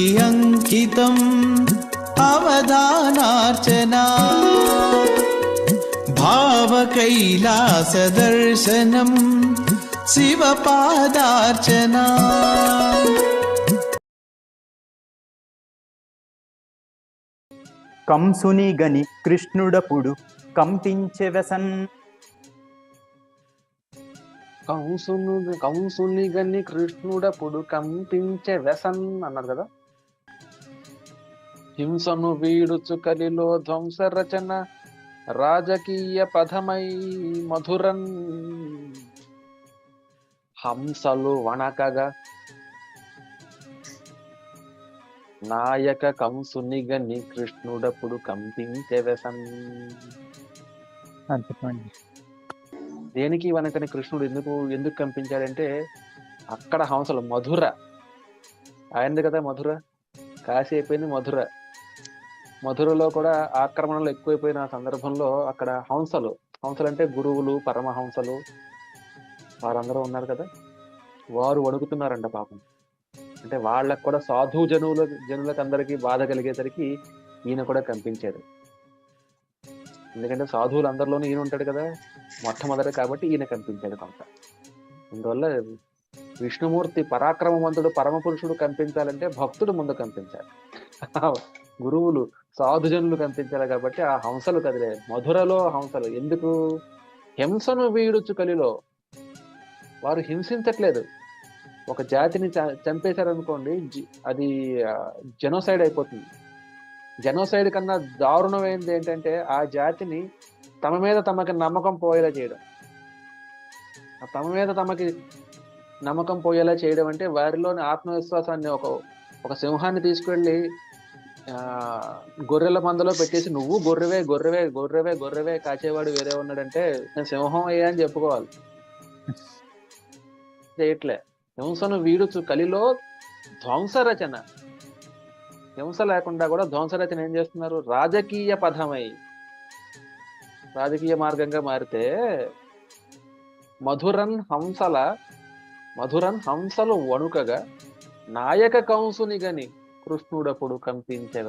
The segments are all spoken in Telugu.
అంకితం అవధానార్చనా. భావకైలాస దర్శనం శివపాదార్చనా. కంసుని గని కృష్ణుడపుడు కంపించె వ్యసన్ కంసును కంసుని గని కృష్ణుడప్పుడు కంపించే వ్యసన్ అన్నారు కదా? హింసను వీడుచు కలిలో ధ్వంస రచన. రాజకీయ పదమై మధురన్. హంసలు వణకగా. నాయక కంసుని గని కృష్ణుడప్పుడు కంపించే వ్యసన్. చెప్పండి దేనికి వనకని కృష్ణుడు ఎందుకు ఎందుకు కంపించాడంటే అక్కడ హంసలు మధుర. ఆయనది కదా మధుర. కాశీ అయిపోయింది మధుర. మధురలో కూడా ఆక్రమణలు ఎక్కువైపోయిన సందర్భంలో అక్కడ హంసలు హంసలు అంటే గురువులు పరమహంసలు వారందరూ ఉన్నారు కదా? వారు వణుకుతున్నారంట పాపం. అంటే వాళ్ళకు కూడా సాధు జనువుల జనులకు అందరికీ బాధ కలిగేసరికి ఈయన కూడా కనిపించాడు. ఎందుకంటే సాధువులు అందరిలోనూ ఈయన ఉంటాడు కదా? మొట్టమొదటి కాబట్టి ఈయన కనిపించాడు కొంత. అందువల్ల విష్ణుమూర్తి పరాక్రమవంతుడు పరమ పురుషుడు కనిపించాలంటే భక్తుడు ముందు కనిపించాలి. గురువులు సాధుజనులు కనిపించాలి కాబట్టి ఆ హంసలు కదిలే మధురలో హంసలు. ఎందుకు? హింసను వీడుచు కలిలో వారు హింసించట్లేదు. ఒక జాతిని చ- చంపేశారనుకోండి అది జెనోసైడ్ అయిపోతుంది. జెనోసైడ్ కన్నా దారుణమైనది ఏంటంటే ఆ జాతిని తమ మీద తమకి నమ్మకం పోయేలా చేయడం. తమ మీద తమకి నమ్మకం పోయేలా చేయడం అంటే వారిలోని ఆత్మవిశ్వాసాన్ని ఒక ఒక సింహాన్ని తీసుకెళ్ళి గొర్రెల మందలో పెట్టేసి నువ్వు గొర్రెవే గొర్రెవే గొర్రెవే గొర్రెవే కాచేవాడు వేరే ఉన్నాడంటే నేను సింహం అయ్యా అని చెప్పుకోవాలి. చేయట్లే. హింసను వీడుచు కలిలో ధ్వంస రచన. హింస లేకుండా కూడా ధ్వంస రచన ఏం చేస్తున్నారు? రాజకీయ పదమై. రాజకీయ మార్గంగా మారితే మధురన్ హంసల మధురన్ హంసలు వణుకగా నాయక కంసుని గని కృష్ణుడప్పుడు కంపించే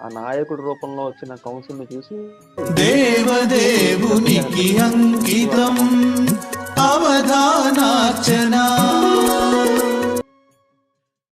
ఆ నాయకుడి రూపంలో వచ్చిన కంసుని చూసి దేవదేవునికి అంకితం అవధానార్చనా